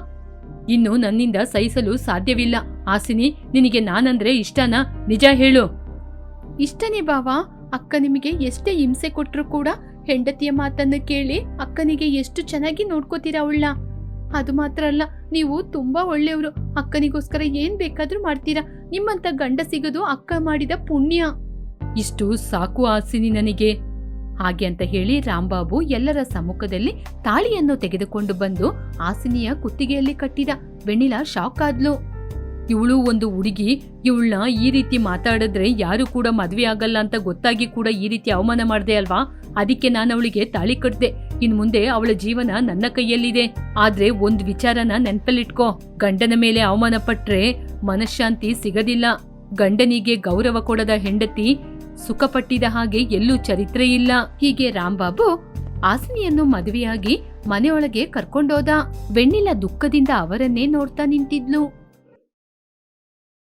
S1: ಇನ್ನು ನನ್ನಿಂದ ಸಹಿಸಲು ಸಾಧ್ಯವಿಲ್ಲ. ಆಸಿನಿ ನಿನಗೆ ನಾನಂದ್ರೆ ಇಷ್ಟನಾ? ನಿಜ ಹೇಳು. ಇಷ್ಟನೇ ಬಾವಾ. ಅಕ್ಕ ನಿಮಗೆ ಎಷ್ಟೇ ಹಿಂಸೆ ಕೊಟ್ರು ಕೂಡ ಹೆಂಡತಿಯ ಮಾತನ್ನು ಕೇಳಿ ಅಕ್ಕನಿಗೆ ಎಷ್ಟು ಚೆನ್ನಾಗಿ ನೋಡ್ಕೋತೀರಾ ಅವಳನ್ನ. ಅದು ಮಾತ್ರ ಅಲ್ಲ, ನೀವು ತುಂಬಾ ಒಳ್ಳೆಯವರು. ಅಕ್ಕನಿಗೋಸ್ಕರ ಏನ್ ಬೇಕಾದ್ರೂ ಮಾಡ್ತೀರಾ. ನಿಮ್ಮಂತ ಗಂಡ ಸಿಗೋದು ಅಕ್ಕ ಮಾಡಿದ ಪುಣ್ಯ. ಇಷ್ಟು ಸಾಕು ಆಸಿನಿ ನನಗೆ. ಹಾಗೆ ಅಂತ ಹೇಳಿ ರಾಂಬಾಬು ಎಲ್ಲರ ಸಮ್ಮುಖದಲ್ಲಿ ತಾಳಿಯನ್ನು ತೆಗೆದುಕೊಂಡು ಬಂದು ಆಸಿನಿಯ ಕುತ್ತಿಗೆಯಲ್ಲಿ ಕಟ್ಟಿದ. ಬೆಣ್ಣಿಲ ಶಾಕ್ ಆದ್ಲು. ಇವಳು ಒಂದು ಹುಡುಗಿ. ಇವಳನ್ನ ಈ ರೀತಿ ಮಾತಾಡಿದ್ರೆ ಯಾರು ಕೂಡ ಮದ್ವೆ ಆಗಲ್ಲ ಅಂತ ಗೊತ್ತಾಗಿ ಕೂಡ ಈ ರೀತಿ ಅವಮಾನ ಮಾಡಿದೆ ಅಲ್ವಾ? ಅದಕ್ಕೆ ನಾನು ಅವಳಿಗೆ ತಾಳಿ ಕಟ್ದೆ. ಇನ್ ಮುಂದೆ ಅವಳ ಜೀವನ ನನ್ನ ಕೈಯಲ್ಲಿದೆ. ಆದ್ರೆ ಒಂದ್ ವಿಚಾರನ ನೆನ್ಪಲ್ಲಿಟ್ಕೋ. ಗಂಡನ ಮೇಲೆ ಅವಮಾನ ಪಟ್ರೆ ಮನಃಶಾಂತಿ ಸಿಗದಿಲ್ಲ. ಗಂಡನಿಗೆ ಗೌರವ ಕೊಡದ ಹೆಂಡತಿ ಸುಖಪಟ್ಟಿದ ಹಾಗೆ ಎಲ್ಲೂ ಚರಿತ್ರೆ ಇಲ್ಲ. ಹೀಗೆ ರಾಂಬಾಬು ಆಸನಿಯನ್ನು ಮದುವೆಯಾಗಿ ಮನೆಯೊಳಗೆ ಕರ್ಕೊಂಡೋದ. ವೆಣ್ಣಿಲ ದುಃಖದಿಂದ ಅವರನ್ನೇ ನೋಡ್ತಾ ನಿಂತಿದ್ಲು.